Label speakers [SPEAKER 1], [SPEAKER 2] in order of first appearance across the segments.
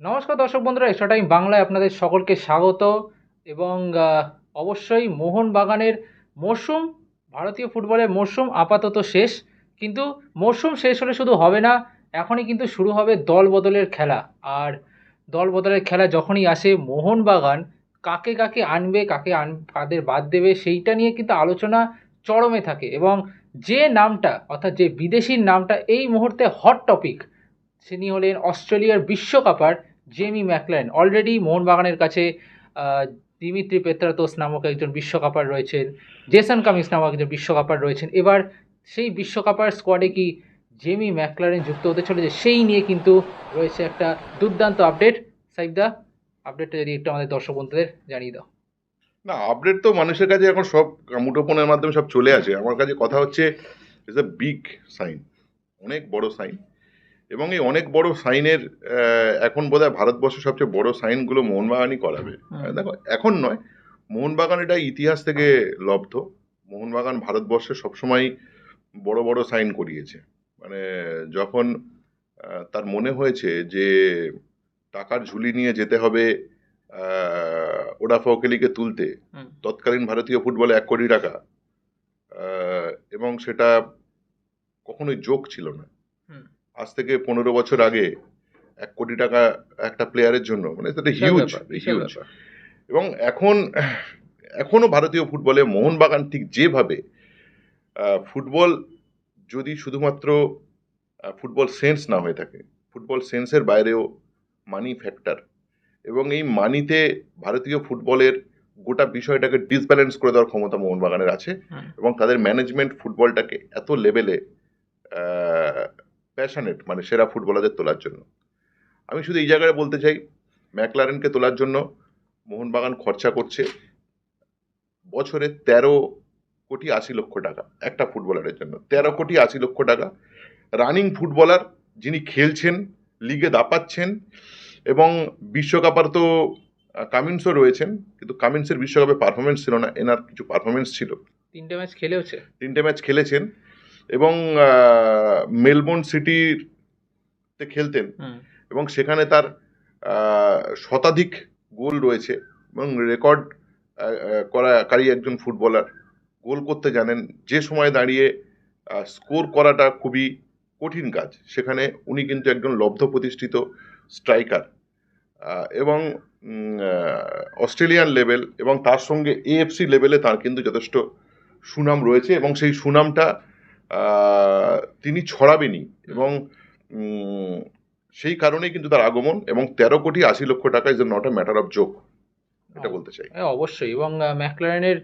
[SPEAKER 1] নমস্কার দর্শক বন্ধুরা, এক্সট্রা টাইম বাংলায় আপনাদের সকলকে স্বাগত এবং অবশ্যই মোহনবাগানের মরশুম, ভারতীয় ফুটবলের মরশুম আপাতত শেষ, কিন্তু মরশুম শেষ হলে শুধু হবে না, এখনই কিন্তু শুরু হবে দল বদলের খেলা। আর দল বদলের খেলা যখনই আসে, মোহনবাগান কাকে কাকে আনবে, কাকে আন, কাদের বাদ দেবে, সেইটা নিয়ে কিন্তু আলোচনা চরমে থাকে এবং যে নামটা, অর্থাৎ যে বিদেশির নামটা এই মুহূর্তে হট টপিক তিনি হলেন অস্ট্রেলিয়ার বিশ্বকাপার জেমি ম্যাকলেন অলরেডি মোহনবাগানের কাছে দিমিত্রি পেত্রাতোস নামক একজন বিশ্বকাপার রয়েছেন। জেসন কামিন্স নামক একজন বিশ্বকাপার রয়েছেন। এবার সেই বিশ্বকাপার স্কোয়াডে কি জেমি ম্যাকলারেন যুক্ত হতে চলেছে, সেই নিয়ে কিন্তু রয়েছে একটা দুর্দান্ত আপডেট সাইবদা আপডেটটা যদি একটু আমাদের দর্শক বন্ধুদের জানিয়ে দাও।
[SPEAKER 2] না আপডেট তো মানুষের কাছে এখন সব মুঠোফোনের মাধ্যমে সব চলে আসে আমার কাছে কথা হচ্ছে ইজ এ বিগ সাইন অনেক বড় সাইন এবং এই অনেক বড় সাইনের এখন বোধহয় ভারতবর্ষের সবচেয়ে বড় সাইনগুলো মোহনবাগানই করাবে। দেখো এখন নয় মোহনবাগান এটা ইতিহাস থেকে লব্ধ। মোহনবাগান ভারতবর্ষে সবসময় বড় বড় সাইন করিয়েছে। মানে যখন তার মনে হয়েছে যে টাকার ঝুলি নিয়ে যেতে হবে আহ, ওডাফা ওকেলিকে তুলতে তৎকালীন ভারতীয় ফুটবলে এক কোটি টাকা এবং সেটা কখনোই যোগ ছিল না। আজ থেকে পনেরো বছর আগে এক কোটি টাকা একটা প্লেয়ারের জন্য মানে সেটা হিউজ হিউজ এবং এখন এখনও ভারতীয় ফুটবলে মোহনবাগান ঠিক যেভাবে ফুটবল যদি শুধুমাত্র ফুটবল সেন্স না হয়ে থাকে ফুটবল সেন্সের বাইরেও মানি ফ্যাক্টর এবং এই মানিতে ভারতীয় ফুটবলের গোটা বিষয়টাকে ডিসব্যালেন্স করে দেওয়ার ক্ষমতা মোহনবাগানের আছে এবং তাদের ম্যানেজমেন্ট ফুটবলটাকে এত লেভেলে প্যাশনেট মানে সেরা ফুটবলারদের তোলার জন্য। আমি শুধু এই জায়গায় বলতে চাই ম্যাকলারেনকে তোলার জন্য মোহনবাগান খরচা করছে বছরে তেরো কোটি আশি লক্ষ টাকা একটা ফুটবলারের জন্য। তেরো কোটি আশি লক্ষ টাকা। রানিং ফুটবলার যিনি খেলছেন লিগে দাপাচ্ছেন এবং বিশ্বকাপার তো কামিন্সও রয়েছেন কিন্তু কামিন্সের বিশ্বকাপে পারফরমেন্স ছিল না এনার কিছু পারফরমেন্স ছিল।
[SPEAKER 1] তিনটে ম্যাচ খেলেওছে।
[SPEAKER 2] তিনটে ম্যাচ খেলেছেন। এবং মেলবোর্ন সিটিতে খেলতেন। এবং সেখানে তার শতাধিক গোল রয়েছে এবং রেকর্ড করাকারী একজন ফুটবলার গোল করতে জানেন। যে সময় দাঁড়িয়ে স্কোর করাটা খুবই কঠিন কাজ। সেখানে উনি কিন্তু একজন লব্ধ প্রতিষ্ঠিত স্ট্রাইকার। এবং অস্ট্রেলিয়ান লেভেল এবং তার সঙ্গে এএফসি লেভেলে তার কিন্তু যথেষ্ট সুনাম রয়েছে এবং সেই সুনামটা তিনি ছড়াবেনই এবং সেই কারণেই কিন্তু তার আগমন এবং তেরো কোটি আশি লক্ষ টাকা is not a matter of joke এটা বলতে চাই।
[SPEAKER 1] হ্যাঁ অবশ্যই এবং ম্যাকলারেনের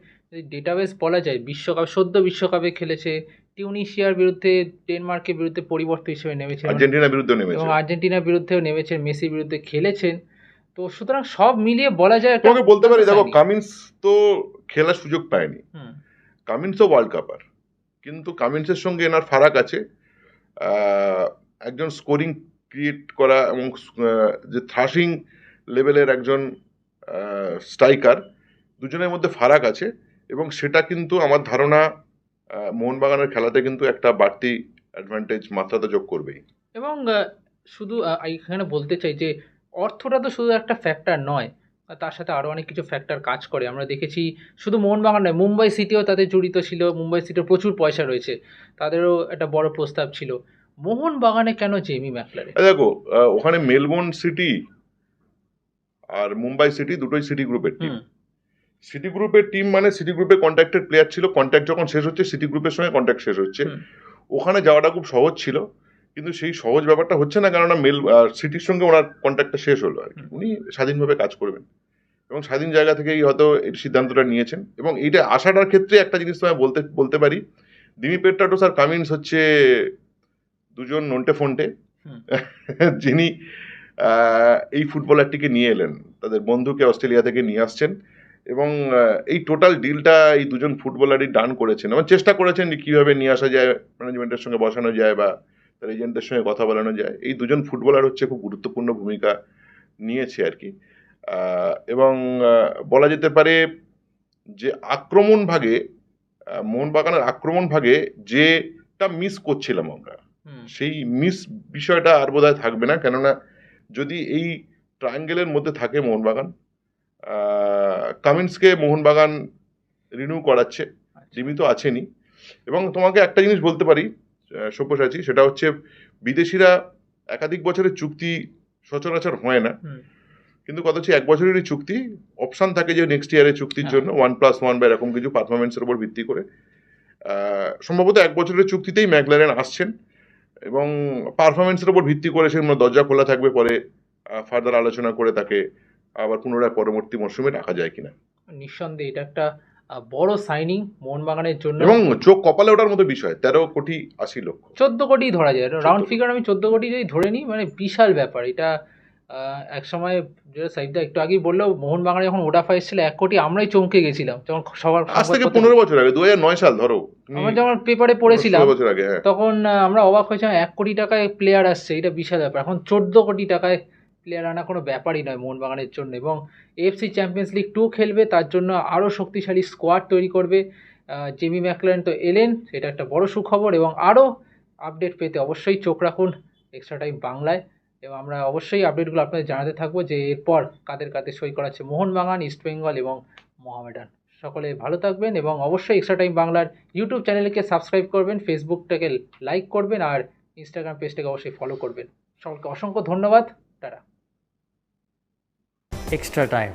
[SPEAKER 1] ডেটাবেস বলা যায় বিশ্বকাপ সদ্য বিশ্বকাপে খেলেছে টিউনিশিয়ার বিরুদ্ধে ডেনমার্কের বিরুদ্ধে পরিবর্তন হিসেবে নেমেছে
[SPEAKER 2] আর্জেন্টিনার বিরুদ্ধে নেমেছে
[SPEAKER 1] এবং আর্জেন্টিনার বিরুদ্ধেও নেমেছেন মেসির বিরুদ্ধে খেলেছেন। তো সুতরাং সব মিলিয়ে বলা যায়
[SPEAKER 2] তোমাকে বলতে পারি দেখো কামিন্স তো খেলার সুযোগ পায়নি। কামিন্সও ওয়ার্ল্ড কাপার কিন্তু কামিন্সের সঙ্গে এনার ফারাক আছে। একজন স্কোরিং ক্রিয়েট করা এবং যে থ্রাশিং লেভেলের একজন স্ট্রাইকার দুজনের মধ্যে ফারাক আছে এবং সেটা কিন্তু আমার ধারণা মোহনবাগানের খেলাতে কিন্তু একটা বাড়তি অ্যাডভান্টেজ মাত্রাতে যোগ করবেই।
[SPEAKER 1] এবং শুধু এখানে বলতে চাই যে অর্থটা তো শুধু একটা ফ্যাক্টর নয়। তার সাথে আরও অনেক কিছু ফ্যাক্টর কাজ করে। আমরা দেখেছি শুধু মোহনবাগান নয় মুম্বাই সিটিও তাদের জড়িত ছিল। মুম্বাই সিটির প্রচুর পয়সা রয়েছে। তাদেরও একটা বড় প্রস্তাব ছিল। মোহনবাগানে কেন জেমি ম্যাকলারে
[SPEAKER 2] দেখো ওখানে মেলবোর্ন সিটি আর মুম্বাই সিটি দুটোই সিটি গ্রুপের টিম সিটি গ্রুপের টিম মানে সিটি গ্রুপে কন্ট্যাক্টেড প্লেয়ার ছিল। কন্ট্যাক্ট যখন শেষ হচ্ছে সিটি গ্রুপের সঙ্গে কন্ট্যাক্ট শেষ হচ্ছে। ওখানে যাওয়াটা খুব সহজ ছিল। কিন্তু সেই সহজ ব্যাপারটা হচ্ছে না কেননা মেল সিটির সঙ্গে ওনার কন্ট্যাক্টটা শেষ হলো আর কি। উনি স্বাধীনভাবে কাজ করবেন। এবং স্বাধীন জায়গা থেকেই হয়তো এই সিদ্ধান্তটা নিয়েছেন। এবং এইটা আসাটার ক্ষেত্রে একটা জিনিস তোমায় বলতে বলতে পারি। দিমি পেট্রাটোস আর কামিন্স হচ্ছে দুজন নন্টে ফন্টে। যিনি এই ফুটবলারটিকে নিয়ে এলেন। তাদের বন্ধুকে অস্ট্রেলিয়া থেকে নিয়ে আসছেন। এবং এই টোটাল ডিলটা এই দুজন ফুটবলারই ডান করেছেন। এবং চেষ্টা করেছেন যে কীভাবে নিয়ে আসা যায় ম্যানেজমেন্টের সঙ্গে বসানো যায় বা তার এজেন্টদের সঙ্গে কথা বলানো যায়। এই দুজন ফুটবলার হচ্ছে খুব গুরুত্বপূর্ণ ভূমিকা নিয়েছে আর কি। এবং বলা যেতে পারে যে আক্রমণ ভাগে মোহনবাগানের আক্রমণ ভাগে যেটা মিস করছিলাম আমরা সেই মিস বিষয়টা আর বোধহয় থাকবে না। কেননা যদি এই ট্রায়াঙ্গেলের মধ্যে থাকে মোহনবাগান কামিন্সকে মোহনবাগান রিনিউ করাচ্ছে জিমি তো আছেনই। এবং তোমাকে একটা জিনিস বলতে পারি সব্যসাচী সেটা হচ্ছে বিদেশিরা একাধিক বছরের চুক্তি সচরাচর হয় না। কিন্তু কথা হচ্ছে এক বছরেরই চুক্তি অপশন থাকে যে নেক্সট ইয়ারের চুক্তির
[SPEAKER 1] হ্যাঁ।
[SPEAKER 2] জন্য ওয়ান প্লাস ওয়ান বা এরকম কিছু পারফরমেন্সের উপর ভিত্তি করে। সম্ভবত এক বছরের চুক্তিতেই ম্যাকলারেন আসছেন এবং পারফরমেন্সের উপর ভিত্তি করে সেগুলো দরজা খোলা থাকবে পরে ফার্দার আলোচনা করে তাকে আবার পুনরায় পরবর্তী মরশুমে রাখা যায় কিনা।
[SPEAKER 1] নিঃসন্দেহে এটা একটা বড় সাইনিং মোহনবাগানের জন্য।
[SPEAKER 2] এবং চোখ কপালে ওঠার মতো বিষয় তেরো কোটি আশি লক্ষ।
[SPEAKER 1] চোদ্দ কোটি ধরা যায়। রাউন্ড ফিগার আমি চোদ্দ কোটি যদি ধরে নিই মানে বিশাল ব্যাপার। এটা এক সময় যেটা সাইডটা একটু আগেই বলল মোহনবাগানে যখন ওডাফা এসেছিল এক কোটি আমরাই চমকে গেছিলাম। যখন সবার
[SPEAKER 2] আজ থেকে পনেরো বছর আগে দু হাজার নয় সাল ধরো।
[SPEAKER 1] আমরা যখন পেপারে পড়েছিলাম
[SPEAKER 2] হ্যাঁ।
[SPEAKER 1] তখন আমরা অবাক হয়েছিলাম এক কোটি টাকায় প্লেয়ার আসছে এটা বিশাল ব্যাপার। এখন চোদ্দ কোটি টাকায় প্লেয়ার আনা কোনো ব্যাপারই নয় মোহনবাগানের জন্য এবং এএফসি চ্যাম্পিয়ন্স লিগ টু খেলবে তার জন্য আরও শক্তিশালী স্কোয়াড তৈরি করবে। জেমি ম্যাকলেন তো এলেন সেটা একটা বড় সুখবর এবং আরও আপডেট পেতে অবশ্যই চোখ রাখুন এক্সট্রা টাইম বাংলায়। এবং আমরা অবশ্যই আপডেটগুলো আপনাদের জানাতে থাকব যে এরপর কাদের কাদের সই করাচ্ছে মোহনবাগান ইস্টবেঙ্গল এবং মোহামেডান সকলে ভালো থাকবেন এবং অবশ্যই এক্সট্রা টাইম বাংলার ইউটিউব চ্যানেলকে সাবস্ক্রাইব করবেন ফেসবুকটাকে লাইক করবেন আর ইনস্টাগ্রাম পেজটাকে অবশ্যই ফলো করবেন। সকলকে অসংখ্য ধন্যবাদ তারা
[SPEAKER 3] এক্সট্রা time.